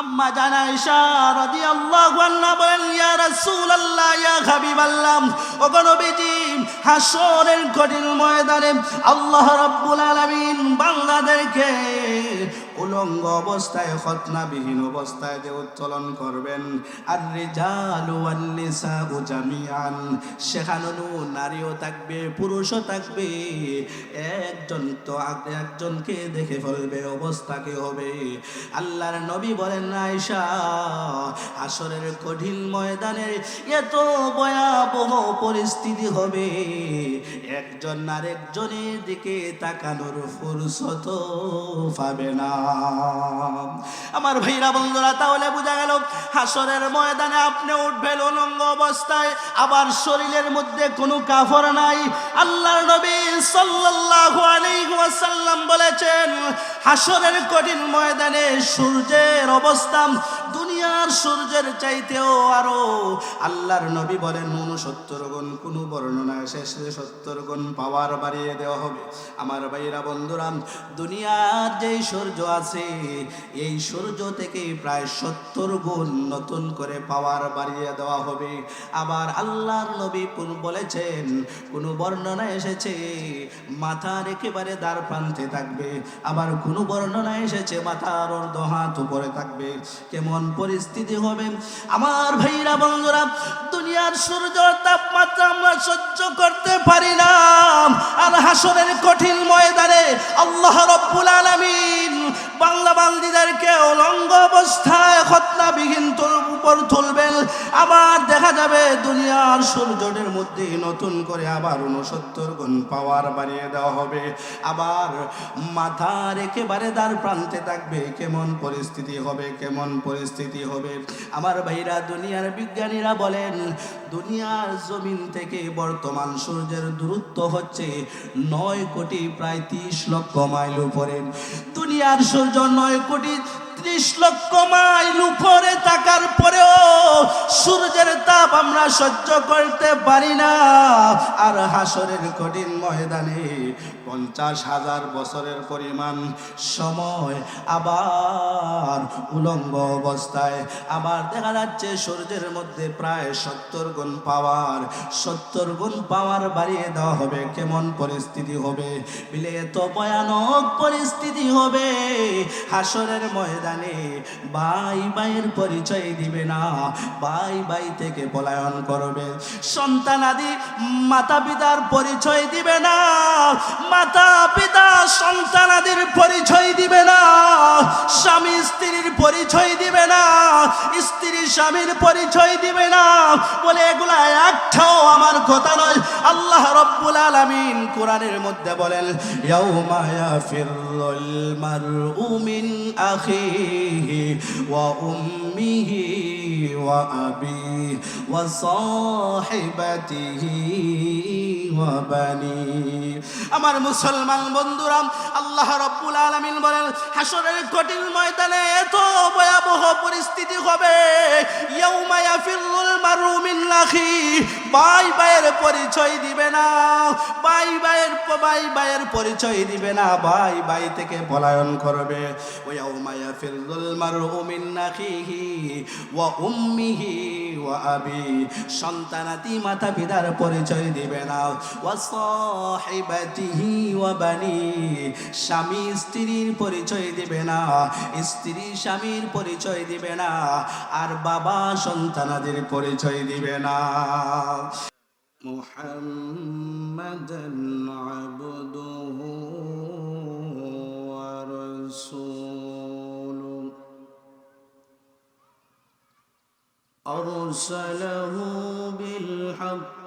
আম্মা জানা ঈশা রাদিয়াল্লাহু আনহা বলেন, ইয়া রাসূলুল্লাহ, ইয়া হাবিবাল্লাহ ও নবীজি হাসরের কঠিন ময়দানে আল্লাহ রাব্বুল আলামিন বান্দাদেরকে উলঙ্গ অবস্থায়, খতনাবিহীন অবস্থায় যে উত্তোলন করবেন। আর রিজালু ওয়ান নিসাউ জামিআন। সেখানে নারীও থাকবে, পুরুষও থাকবে। একজন তো একজনকে দেখে ফেলবে, অবস্থা কি হবে? আল্লাহর নবী বলেন, আয়েশা আসরের কঠিন ময়দানে এত ভয়াবহ পরিস্থিতি হবে। একজন আরেকজনের দিকে তাকানোর ফুরসত পাবে না। আমার ভাইরা বন্ধুরা, তাহলে বোঝা গেল হাসরের ময়দানে আপনি উঠবেন উলঙ্গ অবস্থায়, আবার শরীরের মধ্যে কোনো কাফর নাই। আল্লাহর নবী সাল্লাল্লাহু আলাইহি ওয়াসাল্লাম বলেছেন, হাসরের কঠিন ময়দানে সূর্যের অবস্থা দুনিয়ার সূর্যের চাইতেও আরও। আল্লাহর নবী বলেন উনসত্তর গুণ কোনো বর্ণনা শেষে সত্তর গুণ পাওয়ার বাড়িয়ে দেওয়া হবে। আমার ভাইরা বন্ধুরা, দুনিয়ার যেই সূর্য আছে। এই সূর্য থেকে প্রায় সত্তর গুণ নতুন করে পাওয়ার বাড়িয়ে দেওয়া হবে। আবার আল্লাহর নবী কোন বলেছেন, কোন বর্ণনা এসেছে, মাথার একেবারে দ্বার প্রান্তে থাকবে। আবার কোন বর্ণনা এসেছে, মাথার অর্ধ হাত উপরে থাকবে। কেমন পরিস্থিতি হবে? আমার ভাইরা, বন্ধুরা, দুনিয়ার সূর্য তাপমাত্রা আমরা সহ্য করতে পারি না। আর হাসরের কঠিন ময়দানে আল্লাহ রব্বুল আলামিন বাংলা বান্দিদেরকে অলঙ্গ অবস্থায় খতনাবিহীন তোর উপর তুলবেন। আবার দেখা যাবে দুনিয়ার সূর্যের মধ্যে নতুন করে আবার উনসত্তর গুণ পাওয়ার বাড়িয়ে দেওয়া হবে। আবার মাথার একেবারে দ্বার প্রান্তে থাকবে, কেমন পরিস্থিতি হবে, কেমন পরিস্থিতি হবে? আমার ভাইরা, দুনিয়ার বিজ্ঞানীরা বলেন দুনিয়ার জমিন থেকে বর্তমান সূর্যের দূরত্ব হচ্ছে নয় কোটি প্রায় তিরিশ লক্ষ মাইল উপরে। দুনিয়ার সূর্য নয় কোটি ত্রিশ লক্ষ মাইল উপরে থাকার পরেও সূর্যের তাপ আমরা সহ্য করতে পারি না। আর হাসরের কঠিন ময়দানে পঞ্চাশ হাজার বছরের পরিমাণ সময় আবার উলঙ্গ অবস্থায়। আবার দেখা যাচ্ছে সূর্যের মধ্যে প্রায় সত্তর গুণ পাওয়ার, সত্তর গুণ পাওয়ার বাড়িয়ে দেওয়া হবে। কেমন পরিস্থিতি হবে? বিলে এত ভয়ানক পরিস্থিতি হবে। হাসরের ময়দানে ভাই ভাইয়ের পরিচয় দিবে না। ভাই ভাই থেকে পলায়ন করবে। সন্তান আদি মাতা পিতার পরিচয় দিবে না। মাতা, পিতা সন্তান আদির পরিচয় দিবে না, স্বামী স্ত্রীর পরিচয় দিবে না, স্ত্রী স্বামীর পরিচয় দিবে না। বলে এগুলা একটাও আমার কথা নয়। আল্লাহ রব্বুল আলামিন কোরআনের মধ্যে বলেন, ইয়াউমা ইয়াফিরুল মারউ মিন আখিহি ওয়া উম্মিহি ওয়া আবিহি ওয়া সাহিবাতিহি ওয়া আমার মুসলমান বন্ধুরা আল্লাহ রব্বুল আলামিন বলেন হাসরের কঠিন ময়দানে এত ভয়াবহ পরিস্থিতি হবে। ইয়াউমা ইয়াফিরুল মারউ মিন আখি। ভাই ভাইয়ের পরিচয় দিবে না ভাই ভাইয়ের ভাই ভাইয়ের পরিচয় দিবে না ভাই ভাই থেকে পলায়ন করবে। ওয়াউমা ইয়াফিরুল মারউ মিন আখিহি ওয়া উম্মিহি ওয়া আবি। সন্তানাতি মাতা পিতার পরিচয় দিবে না ওয়া সাহিবাতিহি ওয়া বানি স্বামী স্ত্রীর পরিচয় দিবে না স্ত্রী স্বামীর পরিচয় দিবে না আর বাবা সন্তানাদের পরিচয় দিবে না محمدا عبده ورسوله أرسله بالحق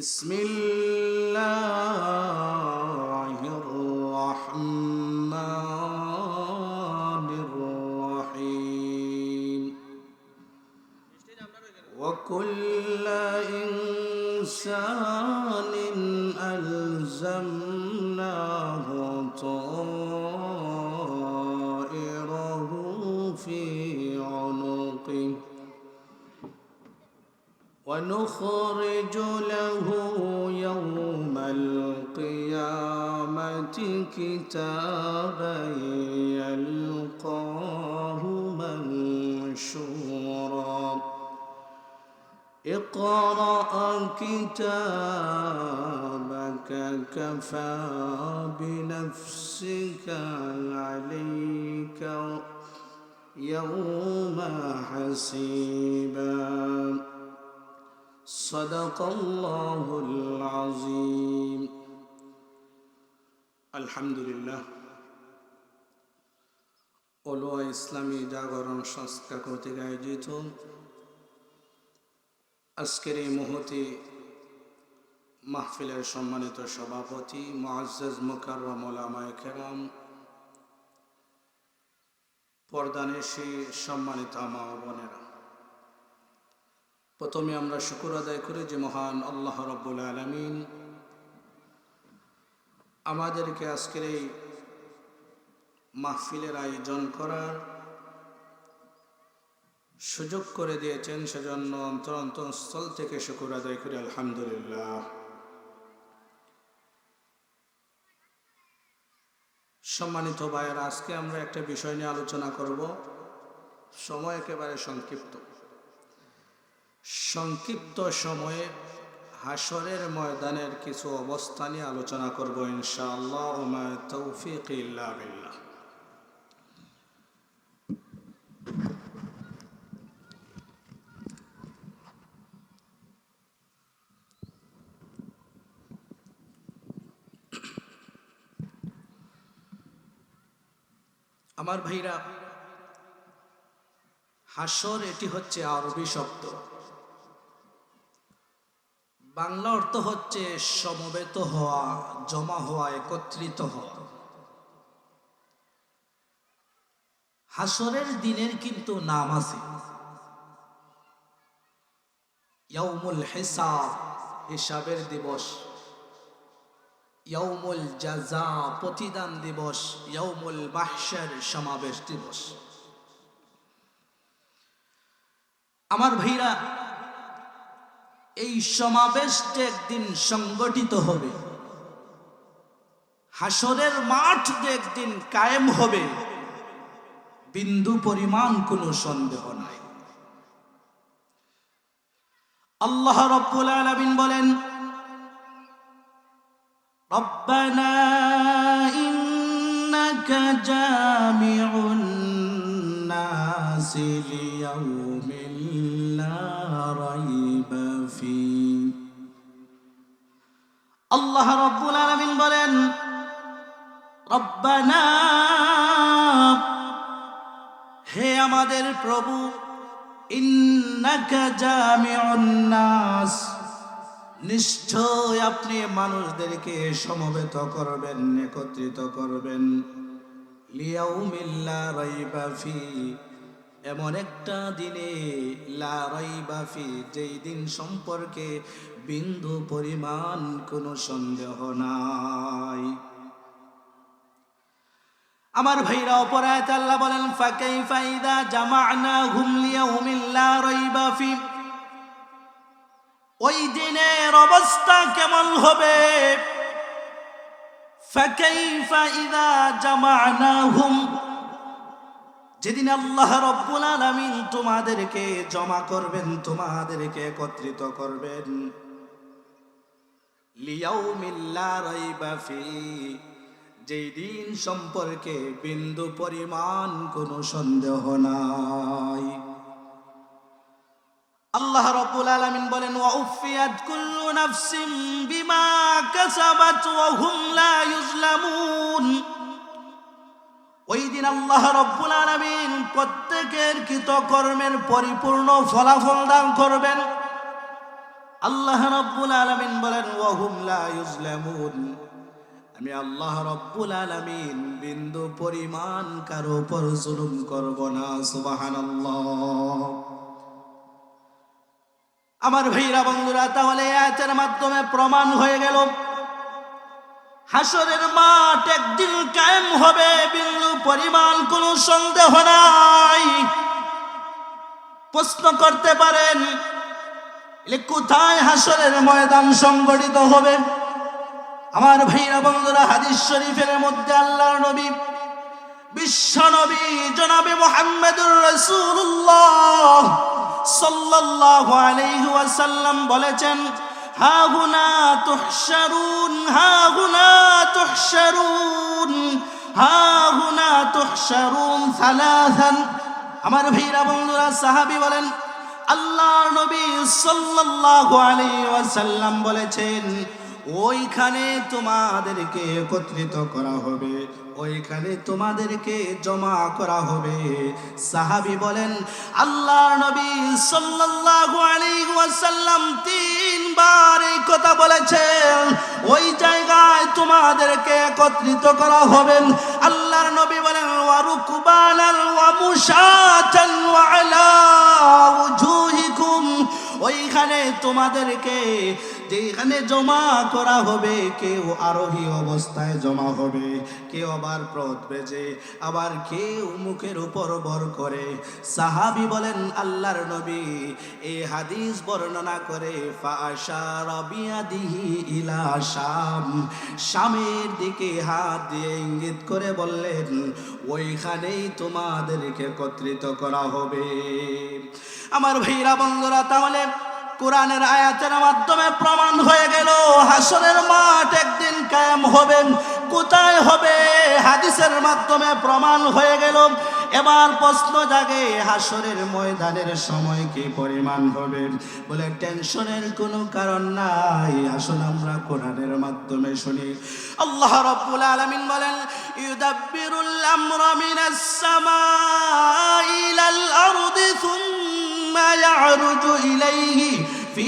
بسم الله الرحمن الرحيم. وكل إنسان ألزمناه ونخرج له يوم القيامة كتابا يلقاه منشورا. اقرأ كتابك كفى بنفسك عليك يوم حسيبا. صدق الله العظيم الحمد لله অলুয়া ইসলামী জাগরণ সংস্থা কর্তৃক আয়োজিত আজকের এই মুহূর্তে মাহফিলের সম্মানিত সভাপতি মুআজ্জাজ মুকাররম ওলামায়ে কেরাম পর্দানেশী সম্মানিত মা ও বোনেরা প্রথমে আমরা শুকুর আদায় করি যে মহান আল্লাহ রব্বুল আলমিন আমাদেরকে আজকের এই মাহফিলের আয়োজন করার সুযোগ করে দিয়েছেন। সেজন্য অন্তর অন্তঃস্থল থেকে শুকুর আদায় করি, আলহামদুলিল্লাহ। সম্মানিত ভাইয়ের, আজকে আমরা একটা বিষয় নিয়ে আলোচনা করব। সময় একেবারে সংক্ষিপ্ত। সংক্ষিপ্ত সময়ে হাসরের ময়দানের কিছু অবস্থা নিয়ে আলোচনা করব ইনশাআল্লাহ তৌফিক ইল্লা আমার ভাইরা হাসর এটি হচ্ছে আরবি শব্দ। বাংলা অর্থ হচ্ছে সমবেত হওয়া, জমা হওয়া, একত্রিত হওয়া। হাসরের দিনের কিন্তু নাম আছে। ইয়াউমুল হিসাব, হিসাবের দিবস। ইয়াউমুল জাজা প্রতিদান দিবস। ইয়াউমুল মাহশার, সমাবেশ দিবস। আমার ভাইরা এই সমাবেশটি একদিন সংগঠিত হবে হাসরের মাঠ যে একদিন কায়েম হবে বিন্দু পরিমাণ কোনো সন্দেহ নাই আল্লাহ রব্বুল আলামিন বলেন ربنا إنك جامع الناس ليوم আল্লাহ রব্বুল আলামিন বলেন, রব্বানা, হে আমাদের প্রভু নাস, নিশ্চয় আপনি মানুষদেরকে সমবেত করবেন, একত্রিত করবেন। লিয়াউমিল্লা রাইবা ফি, এমন একটা দিনে লা রাইবা ফি, যেই দিন সম্পর্কে বিন্দু পরিমাণ কোন সন্দেহ নাই। আমার ভাইরা অপরায় আল্লাহ বলেন ফাকাই ফাইদা জামানা ঘুমলিয়া হুমিল্লা রইবা ফি। ওই দিনের অবস্থা কেমন হবে? ফাকাই ফাইদা জামানা হুম যেদিন আল্লাহ রব্বুল আলমিন তোমাদেরকে জমা করবেন, তোমাদেরকে একত্রিত করবেন। যেই দিন সম্পর্কে বিন্দু পরিমাণ কোনো সন্দেহ নাই। আল্লাহ রাব্বুল বলেন বিমা ওই দিন আল্লাহ রব্বুল প্রত্যেকের কৃতকর্মের পরিপূর্ণ ফলাফল দান করবেন। আল্লাহ রব্বুল আলামিন বলেন আমি আল্লাহ রব্বুল আলামিন, বিন্দু পরিমাণ কারও উপর জুলুম করব না, সুবহানাল্লাহ। আমার ভাইরা বন্ধুরা, তাহলে আয়াতের মাধ্যমে প্রমাণ হয়ে গেল, হাসরের মাঠ একদিন কায়েম হবে, বিন্দু পরিমাণ কোনো সন্দেহ নাই। প্রশ্ন করতে পারেন কোথায় হাসরের ময়দান সংগঠিত হবে? আমার ভাইরা বন্ধুরা, হাদিস শরীফের মধ্যে আল্লাহর নবী, বিশ্ব নবী জনাবে মোহাম্মদুর রসুল্লাহ সাল্লাল্লাহু আলাইহি ওয়াসাল্লাম বলেছেন, হা হুনা তুহশারুন, হা হুনা তুহশারুন, হা হুনা তুহশারুন সালাসান। আমার ভাইরা বন্ধুরা, সাহাবী বলেন আল্লাহ নবী সাল্লাল্লাহু আলাইহি ওয়াসাল্লাম বলেছেন ওইখানে তোমাদেরকে একত্রিত করা হবে। ওইখানে তোমাদেরকে জমা করা হবে। সাহাবি বলেন আল্লাহ নবী সাল্লাল্লাহু আলাইহি ওয়াসাল্লাম তিনবার এই কথা বলেছেন। ওই জায়গায় তোমাদেরকে একত্রিত করা হবে। আল্লাহর নবী বলেন ওয়ারুকবানাল ওয়া মুশাতান ওয়া আলা ওইখানে তোমাদেরকে যেখানে জমা করা হবে, কেউ আরোহী অবস্থায় জমা হবে। কেউ আবার প্রদ বেজে আবার কেউ মুখের উপর বর করে। সাহাবি বলেন, আল্লাহর নবী এই হাদিস বর্ণনা করে ইলা শাম। শামের দিকে হাত দিয়ে ইঙ্গিত করে বললেন, ওইখানেই তোমাদেরকে একত্রিত করা হবে। আমার ভাইরা বন্ধুরা, তাহলে কোরআনের আয়াতের মাধ্যমে প্রমাণ হয়ে গেল, হাসরের মাঠ একদিন কায়েম হবেন কোথায় হবে হাদিসের মাধ্যমে প্রমাণ হয়ে গেল। এবার প্রশ্ন জাগে, হাসরের ময়দানের সময় কি পরিমাণ হবে? বলে, টেনশনের কোনো কারণ নাই, আসুন আমরা কোরআনের মাধ্যমে শুনি। আল্লাহ রাব্বুল আলামিন বলেন, ইউদাব্বিরুল আমরা মিনাস সামাই ইলাল আরদি ইয়ারুজু ইলাইহি ফি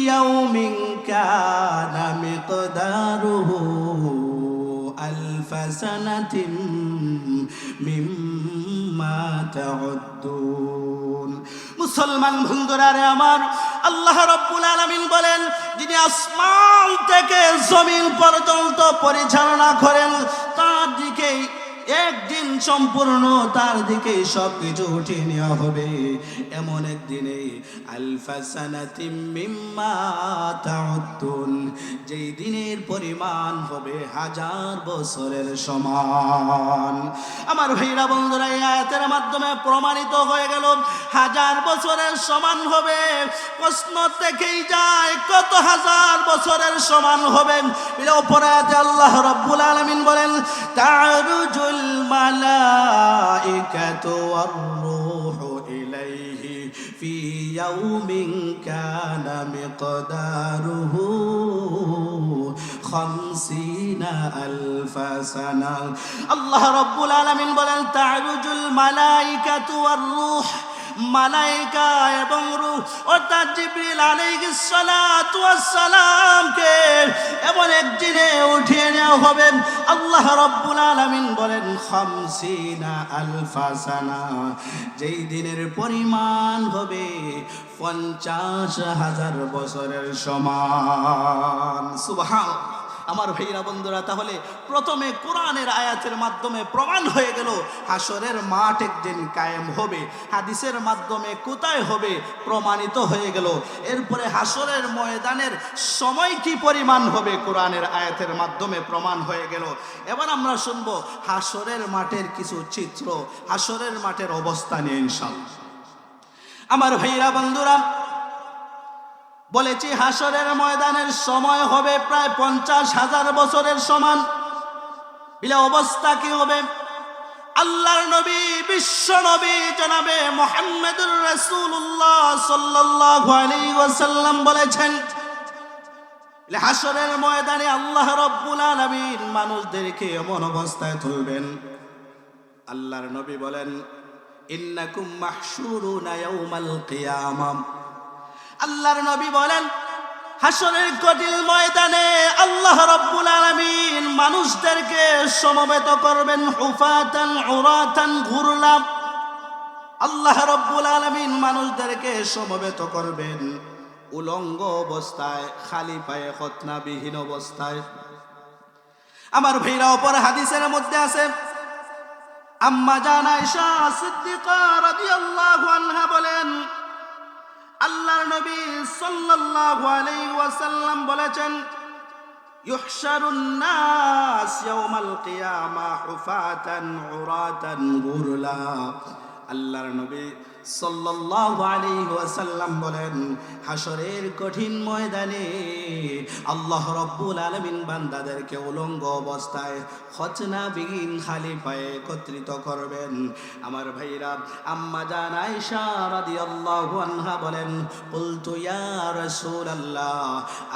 ইয়াউমিন কানা মিকদারুহু ألف سنة مما تعدون মুসলমান বন্ধুরারে আমার আল্লাহ রব্বুল আলামিন বলেন যিনি আসমান থেকে জমিন পর্যন্ত পরিচালনা করেন তার দিকে একদিন সম্পূর্ণ তার দিকে সব কিছু উঠিয়ে নেওয়া হবে। এমন একদিনে যেই দিনের পরিমাণ হবে হাজার বছরের সমান। আমার ভাইরা বন্ধুরা, এই আয়াতের মাধ্যমে প্রমাণিত হয়ে গেল, হাজার বছরের সমান হবে। প্রশ্ন থেকেই যায়, কত হাজার বছরের সমান হবে? অপরাধে আল্লাহ রব্বুল আলমিন বলেন, তারুজুল মালাইকাতু আর রূহ يوم كان مقداره خمسين ألف سنة. الله رب العالمين بلن تعرج الملائكة والروح মালাইকা এবং রূহ, অর্থাৎ জিবরিল আলাইহিস সালাতু ওয়াস সালামকে এমন একদিনে উঠিয়ে নেওয়া হবে। আল্লাহ রাব্বুল আলামিন বলেন, খামসিনা আলফা সানা। যেই দিনের পরিমাণ হবে পঞ্চাশ হাজার বছরের সমান। সুবহান আমার ভাইরা বন্ধুরা, তাহলে প্রথমে কোরআনের আয়াতের মাধ্যমে প্রমাণ হয়ে গেল হাসরের মাঠ একদিন কায়েম হবে, হাদিসের মাধ্যমে কোথায় হবে প্রমাণিত হয়ে গেল। এরপরে হাসরের ময়দানের সময় কি পরিমাণ হবে কোরআনের আয়াতের মাধ্যমে প্রমাণ হয়ে গেল। এবার আমরা শুনব হাসরের মাঠের কিছু চিত্র হাসরের মাঠের অবস্থা নিয়ে ইনশাল্লাহ আমার ভাইরা বন্ধুরা বলেছি হাসরের ময়দানের সময় হবে প্রায় পঞ্চাশ হাজার বছরের সমান। বিলে অবস্থা কি হবে? আল্লাহর নবী, বিশ্ব নবী জনাবে মোহাম্মদুর রাসূলুল্লাহ সাল্লাল্লাহু আলাইহি ওয়াসাল্লাম বলেছেন, বলে হাসরের ময়দানে আল্লাহ রব্বুল আলামিন মানুষদেরকে এমন অবস্থায় তুলবেন। আল্লাহর নবী বলেন, ইন্নাকুম মাহশুরুনা ইয়াউমাল কিয়ামাম আল্লাহর নবী বলেন, হাসরের কঠিন ময়দানে আল্লাহ রব্বুল আলামিন মানুষদেরকে সমবেত করবেন, হুফাতান, উরাতান ঘুরলাম আল্লাহ রব্বুল আলামিন মানুষদেরকে সমবেত করবেন, উলঙ্গ অবস্থায় খালি পায়ে খতনাবিহীন অবস্থায়। আমার ভাইরা, অপর হাদিসের মধ্যে আছে, আম্মা জান সিদ্দিকা রাদিয়াল্লাহু আনহা বলেন আল্লাহর নবী সাল্লাল্লাহু আলাইহি ওয়াসাল্লাম বলেছেন, ইউহশারুন নাস ইয়াউমাল কিয়ামা হুফাতান উরাতান গুরলা। আল্লাহর নবী সাল্লাম বলেন আল্লাহ রব্বুল আলমিন আম্মা জান আয়সা আল্লাহ আনহা বলেন ইয়া রাসূল আল্লাহ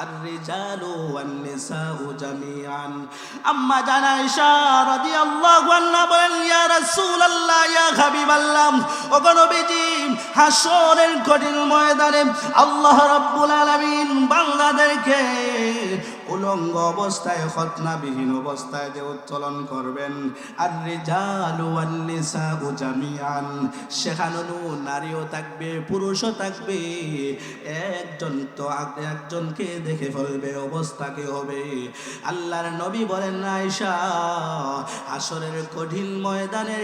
আর রিজালু হাসরের কঠিন ময়দানে আল্লাহ রব্বুল আলমিন বান্দাদেরকে উলঙ্গ অবস্থায়, খতনাবিহীন অবস্থায় যে উত্তোলন করবেন। আর রেজাল ওয়ান নিসাউ জামিআন নারীও থাকবে, পুরুষও থাকবে। একজন তো একজনকে দেখে ফেলবে, অবস্থা কি হবে? আল্লাহর নবী বলেন, আয়েশা আসরের কঠিন ময়দানে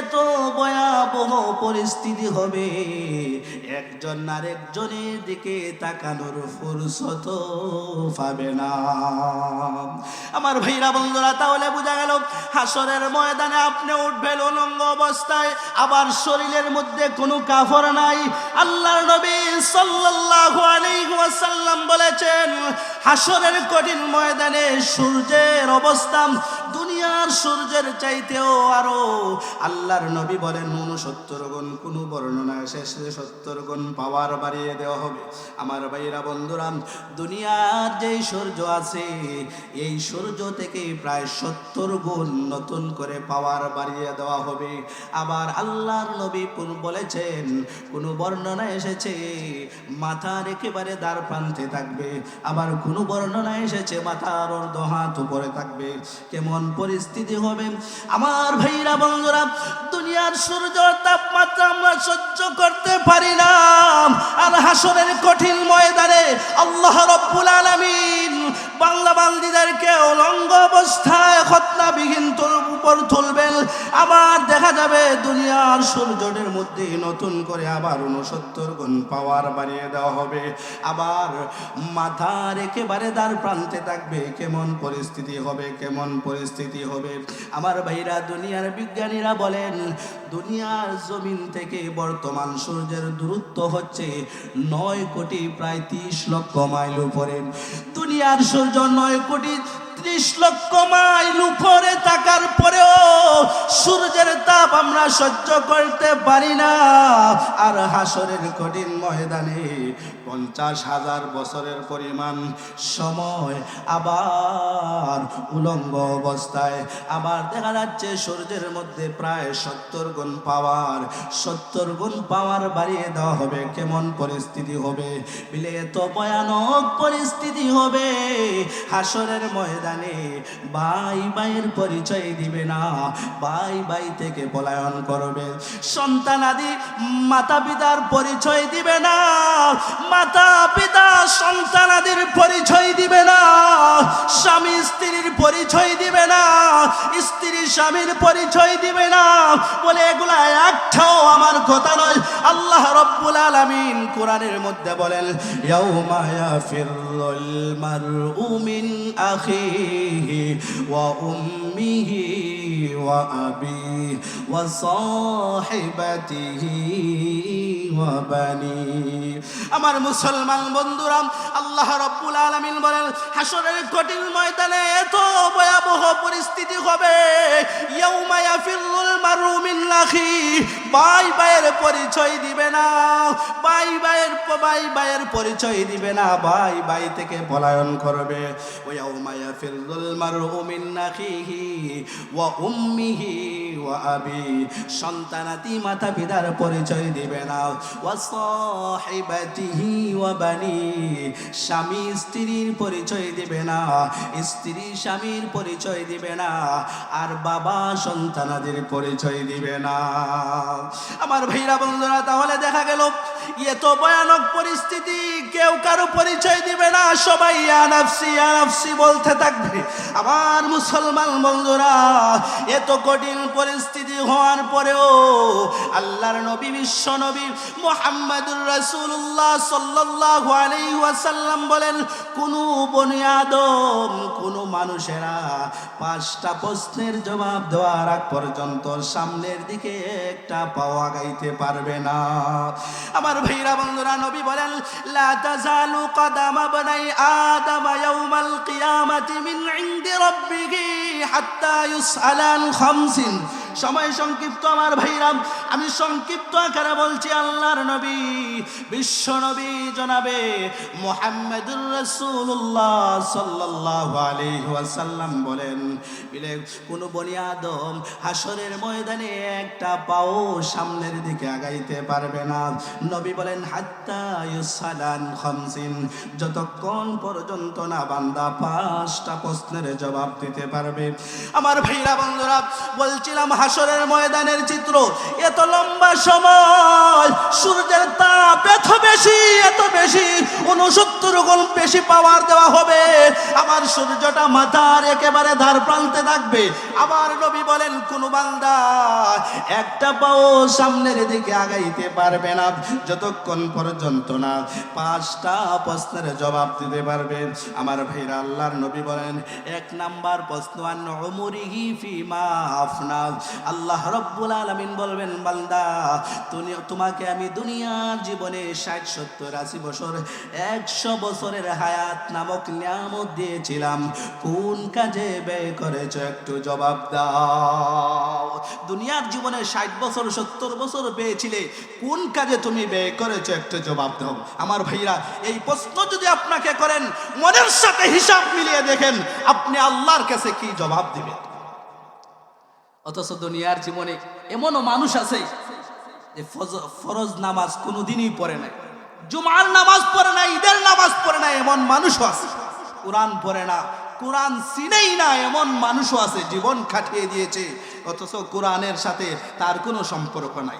এত ভয়াবহ পরিস্থিতি হবে। একজন আরেকজনের দিকে তাকানোর ফুরসত পাবে না। আমার ভাইরা বন্ধুরা, তাহলে বোঝা গেল হাসরের ময়দানে আপনি উঠবেন অনঙ্গ অবস্থায়, আবার শরীরের মধ্যে কোনো কাফর নাই। আল্লাহর নবী সাল্লাল্লাহু আলাইহি ওয়াসাল্লাম বলেছেন, হাসরের কঠিন ময়দানে সূর্যের অবস্থান দুনিয়ার সূর্যের চাইতেও আরও আল্লাহর নবী বলেন উনসত্তর গুণ, কোনো বর্ণনা শেষে সত্তর গুণ পাওয়ার বাড়িয়ে দেওয়া হবে। আমার ভাইরা বন্ধুরা, দুনিয়ার যেই সূর্য আছে, এই সূর্য থেকে প্রায় সত্তর গুণ নতুন করে পাওয়ার বাড়িয়ে দেওয়া হবে। আবার আল্লাহর নবী কোন বলেছেন, কোনো বর্ণনা এসেছে মাথার একেবারে দ্বার প্রান্তে থাকবে। আবার কোনো বর্ণনা এসেছে, মাথার অর্ধ হাত উপরে থাকবে। কেমন পরিস্থিতি হবে। আমার ভাইরা, বন্ধুরা, দুনিয়ার সূর্য তাপমাত্রা আমরা সহ্য করতে পারি না। আর হাসরের কঠিন ময়দানে আল্লাহ রব্বুল আলামিন বাংলা বান্দিদেরকে অলঙ্গ অবস্থায় খতনাবিহীন তুল উপর তুলবেন আবার দেখা যাবে দুনিয়ার সূর্যের মধ্যে নতুন করে আবার উনসত্তর গুণ পাওয়ার বাড়িয়ে দেওয়া হবে। আবার মাথার একেবারে দ্বার প্রান্তে থাকবে। কেমন পরিস্থিতি হবে, কেমন পরিস্থিতি হবে? আমার ভাইরা, দুনিয়ার বিজ্ঞানীরা বলেন, দুনিয়ার জমিন থেকে বর্তমান সূর্যের দূরত্ব হচ্ছে নয় কোটি প্রায় তিরিশ লক্ষ মাইল উপরে। দুনিয়ার সূর্য নয় কোটি ত্রিশ লক্ষ মাইল উপরে থাকার পরেও সূর্যের তাপ আমরা সহ্য করতে পারি না। আর হাসরের কঠিন ময়দানে পঞ্চাশ হাজার বছরের পরিমাণ সময় আবার উলঙ্গ অবস্থায়, আবার দেখা যাচ্ছে সূর্যের মধ্যে প্রায় সত্তর গুণ পাওয়ার, সত্তর গুণ পাওয়ার বাড়িয়ে দেওয়া হবে। কেমন পরিস্থিতি হবে? বিলে এত ভয়ানক পরিস্থিতি হবে। হাসরের ময়দানে ভাই ভাইয়ের পরিচয় দিবে না, ভাই ভাই থেকে পলায়ন করবে। সন্তান আদি মাতা পিতার পরিচয় দিবে না মাতা, পিতা সন্তান আদির পরিচয় দিবে না, স্বামী স্ত্রীর পরিচয় দিবে না, স্ত্রী স্বামীর পরিচয় দিবে না। বলে এগুলা একটাও আমার কথা নয়। আল্লাহ রব্বুল আলামিন কোরআনের মধ্যে বলেন, ইয়াউমা ইয়াফিরুল মারউ মিন আখিহি ওয়া উম্মিহি ওয়া আবিহি ওয়া সাহিবাতিহি وبني আমার মুসলমান বন্ধুরা আল্লাহ রব্বুল আলামিন বলেন হাসরের কঠিন ময়দানে এত ভয়াবহ পরিস্থিতি হবে ইয়াউমা ইয়াফিরুল মারু মিন আখি ভাই ভাইয়ের পরিচয় দিবে না ভাই ভাইয়ের ভাই ভাইয়ের পরিচয় দিবে না ভাই ভাই থেকে পলায়ন করবে ওয়াউমা ইয়াফিরুল মারু মিন আখিহি ওয়া উম্মিহি সন্তানাতি মাতা পিতার পরিচয় দিবে না। ওয়া সাহিবাতিহি স্বামী স্ত্রীর পরিচয় দিবে না। স্ত্রী স্বামীর পরিচয় দিবে না। আর বাবা সন্তানাদের পরিচয় দিবে না। আমার ভাইরা বন্ধুরা, তাহলে দেখা গেল, এত ভয়ানক পরিস্থিতি, কেউ কারও পরিচয় দিবে না। সবাই আনাফসি আনাফসি বলতে থাকবে। আমার মুসলমান বন্ধুরা এত কঠিন পরিস্থিতি হওয়ার পরেও আল্লাহর নবী, বিশ্ব নবী মোহাম্মদুর আলাইহি ওয়াসাল্লাম বলেন, কোন বনি আদম, কোন মানুষেরা পাঁচটা প্রশ্নের জবাব দেওয়ার আগ পর্যন্ত সামনের দিকে একটা পাওয়া গাইতে পারবে না। আমার ভাইরা বন্ধুরা, নবী বলেন, লা তাজালু কদাম বনাই আদম ইয়াউমাল কিয়ামাতি মিন ইনদি রাব্বিহি হাত্তা ইউসআলান খামসিন। সময় সংক্ষিপ্ত আমার ভাইরাম আমি সংক্ষিপ্ত আকারে বলছি, আল্লাহর নবী, বিশ্ব নবী জনাবে মোহাম্মদুর রাসূলুল্লাহ সাল্লাল্লাহু আলাইহি ওয়াসাল্লাম বলেন বিলে কোন বনি আদম হাসরের ময়দানে একটা পাও সামনের দিকে আগাইতে পারবে না। নবী বলেন, হাত্তা ইউসালান খামসিন, যতক্ষণ পর্যন্ত না বান্দা পাঁচটা প্রশ্নের জবাব দিতে পারবে। আমার ভাইরা বন্ধুরা, বলছিলাম হাসরের ময়দানের চিত্র, এত লম্বা সময়, সূর্যের তাপ এত বেশি এত বেশি উনসত্তর গুণ বেশি পাওয়ার দেওয়া হবে। আমার সূর্যটা মাথার একেবারে ধার প্রান্তে থাকবে। আমার নবী বলেন, কোন বান্দা একটা পাও সামনের দিকে আগাইতে পারবে না, যতক্ষণ পর্যন্ত না পাঁচটা প্রশ্নের জবাব দিতে পারবে। আমার ভাইরা, আল্লাহর নবী বলেন, এক নাম্বার প্রশ্ন, আন উমরিহি ফিমা আফনা আল্লাহ রব্বুল আলামিন বলবেন, বান্দা, তুমি, তোমাকে আমি দুনিয়ার জীবনে ষাট, সত্তর, আশি বছর, একশো বছরের হায়াত নামক নিয়ামত দিয়েছিলাম। কোন কাজে ব্যয় করেছ একটু জবাব দাও। দুনিয়ার জীবনে ষাট বছর, সত্তর বছর পেয়েছিলে, কোন কাজে তুমি ব্যয় করেছ একটু জবাব দাও। আমার ভাইরা, এই প্রশ্ন যদি আপনাকে করেন, মনের সাথে হিসাব মিলিয়ে দেখেন, আপনি আল্লাহর কাছে কি জবাব দিবেন? অথচ দুনিয়ার জীবনে এমনও মানুষ আছে যে ফজ- ফরজ নামাজ কোনোদিনই পড়ে নাই জুমার নামাজ পড়ে না ঈদের নামাজ পড়ে না এমন মানুষও আছে কোরআন পড়ে না কোরআন চিনেই না এমন মানুষও আছে জীবন খাটিয়ে দিয়েছে অথচ কোরআনের সাথে তার কোনো সম্পর্ক নাই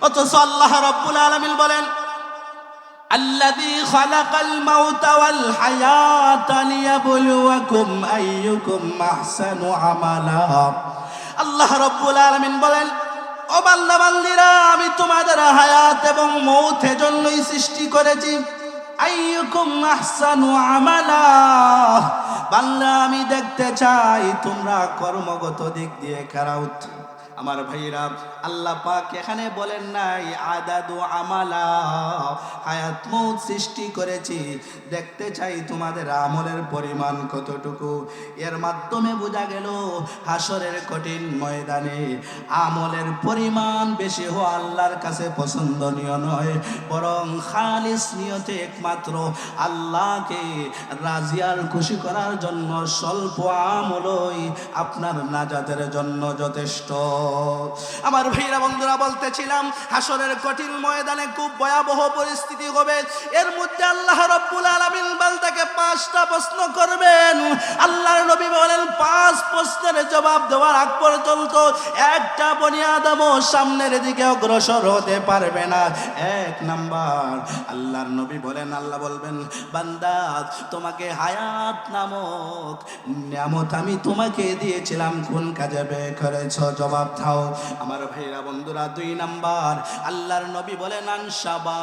অথচ আল্লাহ রব্বুল আলামিন বলেন الذي خلق الموت والحياة ليبلوكم أيكم أحسن عملا আল্লাহ রব্বুল আলমিন বলেন, ও বান্দাবান্দিরা, আমি তোমাদের হায়াত এবং মৌত জন্যই সৃষ্টি করেছি। বান্দা, আমি দেখতে চাই তোমরা কর্মগত দিক দিয়ে কারা উত্তম আমার ভাইরা আল্লাহ পাক এখানে বলেন নাই, আদাদু আমালা, হায়াত মৌত সৃষ্টি করেছি। দেখতে চাই তোমাদের আমলের পরিমাণ কতটুকু। এর মাধ্যমে বোঝা গেল হাসরের কঠিন ময়দানে আমলের পরিমাণ বেশি হওয়া আল্লাহর কাছে পছন্দনীয় নয়, বরং খালিস নিয়তে একমাত্র আল্লাহকে রাজিয়ার খুশি করার জন্য স্বল্প আমলই আপনার নাজাতের জন্য যথেষ্ট। আমার ভাইরা বন্ধুরা, বলতেছিলাম, হাসরের কঠিন ময়দানে খুব ভয়াবহ পরিস্থিতি হবে। এর মধ্যে আল্লাহ রব্বুল আলমিন বালতাকে পাঁচটা প্রশ্ন করবেন। আল্লাহর জবাব দেওয়ার আগ পর্যন্ত একটা বনিয়াদমও সামনের দিকে অগ্রসর হতে পারবে না। এক নাম্বার, আল্লাহর নবী বলেন, আল্লাহ বলবেন, বান্দা, তোমাকে হায়াত নামক নিয়ামত আমি তোমাকে দিয়েছিলাম, কোন কাজে ব্যয় করেছ? জবাব দাও। আমার ভাইরা বন্ধুরা, দুই নাম্বার, আল্লাহর নবী বলেন আনসাবা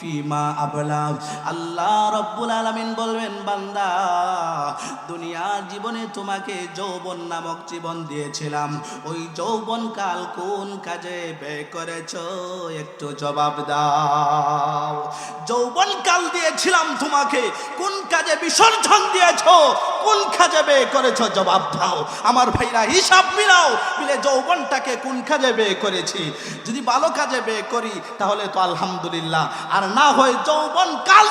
ফিমা আবলা। আল্লাহ রব্বুল আলামিন বলবেন, বান্দা দুনিয়ার জীবনে তোমাকে যৌবন নামক জীবন দিয়েছিলাম। ওই যৌবন কাল কোন কাজে ব্যয় করেছ? একটু জবাব দাও। যৌবন কাল দিয়েছিলাম তোমাকে। কোন কাজে বিসর্জন দিয়েছ? কোন কাজে ব্যয় করেছ? জবাব দাও। আমার ভাইরা, হিসাব মিলাও। মিলে যৌবনটাকে কোন কাজে ব্যয় করেছি? যদি ভালো কাজে ব্যয় করি, তাহলে তো আলহামদুলিল্লাহ। আর না হয় যৌবন কাল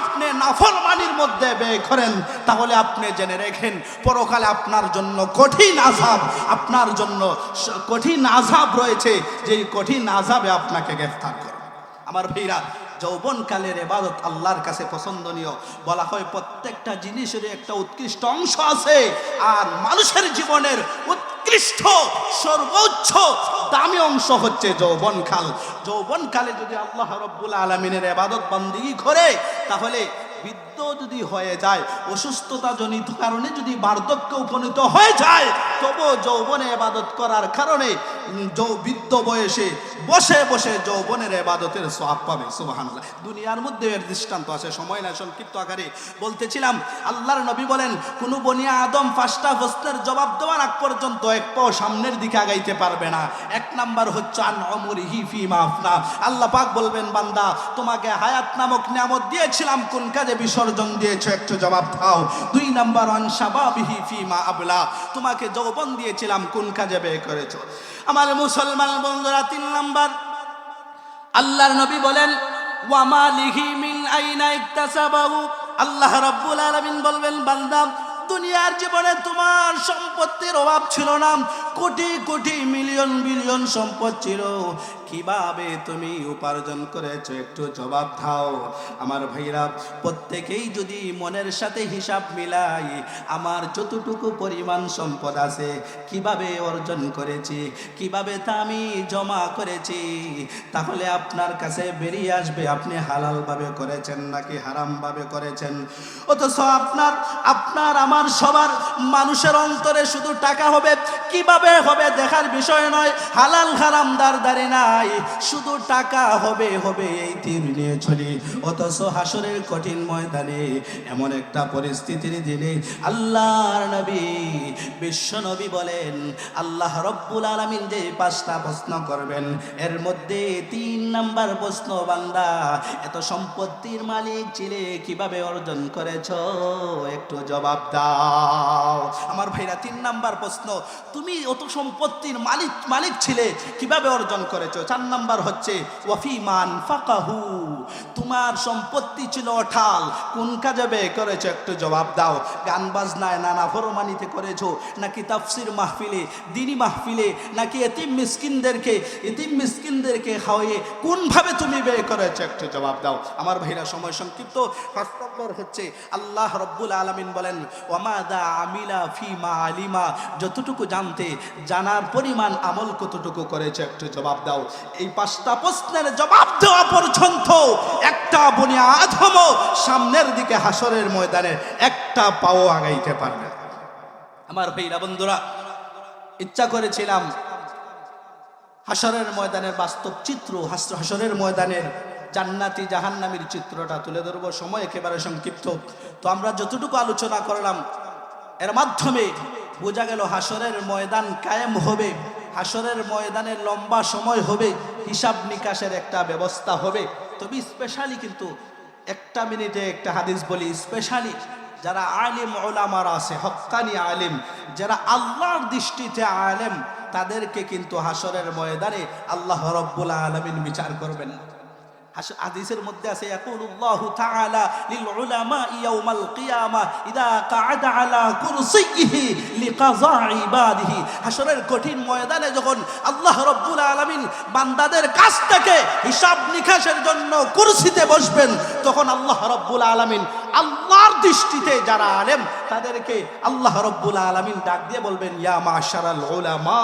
আপনি নাফরমানির মধ্যে ব্যয় করেন, তাহলে আপনি জেনে রেখেন, পরকালে আপনার জন্য কঠিন আজাব আপনার জন্য কঠিন আজাব রয়েছে যে কঠিন আজাবে আপনাকে গ্রেফতার করে আমার ভাইরা যৌবনকালের এবাদত আল্লাহর কাছে পছন্দনীয়। বলা হয় প্রত্যেকটা জিনিসের একটা উৎকৃষ্ট অংশ আছে, আর মানুষের জীবনের উৎকৃষ্ট সর্বোচ্চ দামি অংশ হচ্ছে যৌবনকাল। যৌবনকালে যদি আল্লাহ রব্বুল আলমিনের এবাদত বন্দিগি করে, তাহলে বৃদ্ধ যদি হয়ে যায় অসুস্থতা জনিত কারণে যদি বার্ধক্য উপনীত হয়ে যায় তবু যৌবনে এবাদত করার কারণে বৃদ্ধ বয়সে বসে বসে যৌবনের এবাদতের সব পাবে সুবাহান্লাহ দুনিয়ার মধ্যে এর দৃষ্টান্ত আছে, সময় না সংক্ষিপ্ত আকারে বলতেছিলাম, আল্লাহর নবী বলেন, কোন বনিয়া আদম পাঁচটা প্রশ্নের জবাব দেওয়ার আগ পর্যন্ত এক পাও সামনের দিকে আগাইতে পারবে না। এক নাম্বার হচ্ছে, আন অমরিহি ফি মাফনা আল্লাহ পাক বলবেন, বান্দা, তোমাকে হায়াত নামক নিয়ামত দিয়েছিলাম, কোন কাজে বিসর্জন দিয়েছ, একটু জবাব দাও। দুই নাম্বার, আন শাবাবিহি ফি মা আবলা। তোমাকে যৌবন দিয়েছিলাম, কোন কাজে ব্যয় করেছ? আমার মুসলমান বন্ধুরা, তিন নাম্বার, আল্লাহর নবী বলেন ওয়ামালিহি মিন আইনা ইকতাসাবাহু? আল্লাহ রাব্বুল আলামিন বলবেন, বান্দা, দুনিয়ার জীবনে তোমার সম্পত্তির অভাব ছিল না। কোটি কোটি মিলিয়ন বিলিয়ন সম্পদ ছিল। কীভাবে তুমি উপার্জন করেছ একটু জবাব দাও। আমার ভাইরা, প্রত্যেকেই যদি মনের সাথে হিসাব মিলাই আমার যতটুকু পরিমাণ সম্পদ আছে, কীভাবে অর্জন করেছি, কীভাবে তা আমি জমা করেছি, তাহলে আপনার কাছে বেরিয়ে আসবে, আপনি হালালভাবে করেছেন নাকি হারামভাবে করেছেন? অথচ আপনার আপনার, আমার সবার মানুষের অন্তরে শুধু টাকা হবে, কীভাবে হবে দেখার বিষয় নয়, হালাল হারাম দার দারে নাই শুধু টাকা হবে হবে এই তীর নিয়ে চলি অথচ হাসরের কঠিন ময়দানে এমন একটা পরিস্থিতির দিনে আল্লাহর নবী, বিশ্ব নবী বলেন, আল্লাহ রব্বুল আলমিন যে পাঁচটা প্রশ্ন করবেন, এর মধ্যে তিন নাম্বার প্রশ্ন, বান্দা, এত সম্পত্তির মালিক ছিলে কীভাবে অর্জন করেছ? একটু জবাব দাও। আমার ভাইরা, তিন নাম্বার প্রশ্ন, তুমি অত সম্পত্তির মালিক মালিক ছিলে কীভাবে অর্জন করেছ? চার নাম্বার হচ্ছে ওয়াফিমান ফাকাহু। তোমার সম্পত্তি ছিল অঠাল। কোন কাজে ব্যয় করেছ একটু জবাব দাও। গান বাজনায় নানা ফরমানিতে করেছ, নাকি তাফসির মাহফিলে, দিনী মাহফিলে, নাকি এতিম মিসকিনদেরকে এতিম মিসকিনদেরকে খাওয়িয়ে কোনভাবে তুমি ব্যয় করেছ একটু জবাব দাও। আমার ভাইরা সময় সংক্ষিপ্ত। পাঁচ নম্বর হচ্ছে, আল্লাহ রব্বুল আলমিন বলেন ওয়ামাদা আমিলা ফি মা আলিমা। যতটুকু জানতে, জানার পরিমাণ আমল কতটুকু করেছে একটু জবাব দাও। এই পাঁচটা প্রশ্নের জবাব দেওয়া পর্যন্ত একটা বনিয়া আধম সামনের দিকে হাসরের ময়দানে একটা পাও আগাইতে পারবে। আমার ভাইরা বন্ধুরা, ইচ্ছা করেছিলাম হাসরের ময়দানের বাস্তব চিত্র, হাস- হাসরের ময়দানের জান্নাতি জাহান্নামীর চিত্রটা তুলে ধরবো। সময় একেবারে সংক্ষিপ্ত। তো আমরা যতটুকু আলোচনা করলাম, এর মাধ্যমে বোঝা গেল হাসরের ময়দান কায়েম হবে। হাসরের ময়দানে লম্বা সময় হবে, হিসাব নিকাশের একটা ব্যবস্থা হবে। তবে স্পেশালি কিন্তু একটা মিনিটে একটা হাদিস বলি স্পেশালি যারা আলিম ওলামার আছে হকানি আলিম, যারা আল্লাহর দৃষ্টিতে আলেম, তাদেরকে কিন্তু হাসরের ময়দানে আল্লাহ রব্বুল আলমিন বিচার করবেন। হাস- হাদিসের মধ্যে আছে, ইয়াকুলুল্লাহু তাআলা লিল উলামা ইয়াউমাল কিয়ামা ইদা কাআদা আলা কুরসিহি লিকাযা ইবাদিহি। হাশরের কঠিন ময়দানে যখন আল্লাহ রাব্বুল আলামিন বান্দাদের কাছ থেকে হিসাব নিকাশের জন্য কুরসিতে বসবেন, তখন আল্লাহ রব্বুল আলামিন আল্লাহর দৃষ্টিতে যারা আলেম, তাদেরকে আল্লাহ রব্বুল আলামিন ডাক দিয়ে বলবেন, ইয়া মাশারাল উলামা,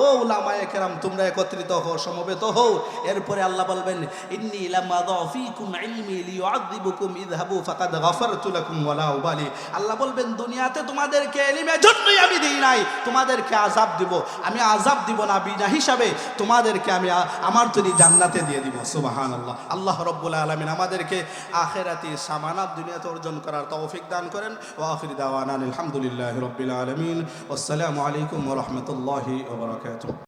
ও উলামায়ে কেরাম, তোমরা একত্রিত হও, সমবেত হও। এরপরে আল্লাহ বলবেন, ইন্নী লামা দাফিকুম ইলমি লিউআযিবুকুম, ইযহাবু ফাকাদ গাফারতু লাকুম ওয়ালা উবালি। আল্লাহ বলবেন, দুনিয়াতে তোমাদেরকে এলিমের জন্যই আমি দিই নাই, তোমাদেরকে আযাব দিব। আমি আযাব দিব না বিনা হিসাবে, তোমাদেরকে আমি আমার তৈরি জান্নাতে দিয়ে দিব। সুবহানাল্লাহ। আল্লাহ রব্বুল আলামিন আমাদেরকে আখেরাতি সামানাত দুনিয়াতে অর্জন করার তৌফিক দান করেন। ও আখির দাওয়ান আলহামদুলিল্লাহ রবিল আলমিন। আসসালামু আলাইকুম রহমতুল্লাহি ওবরাকাতুহ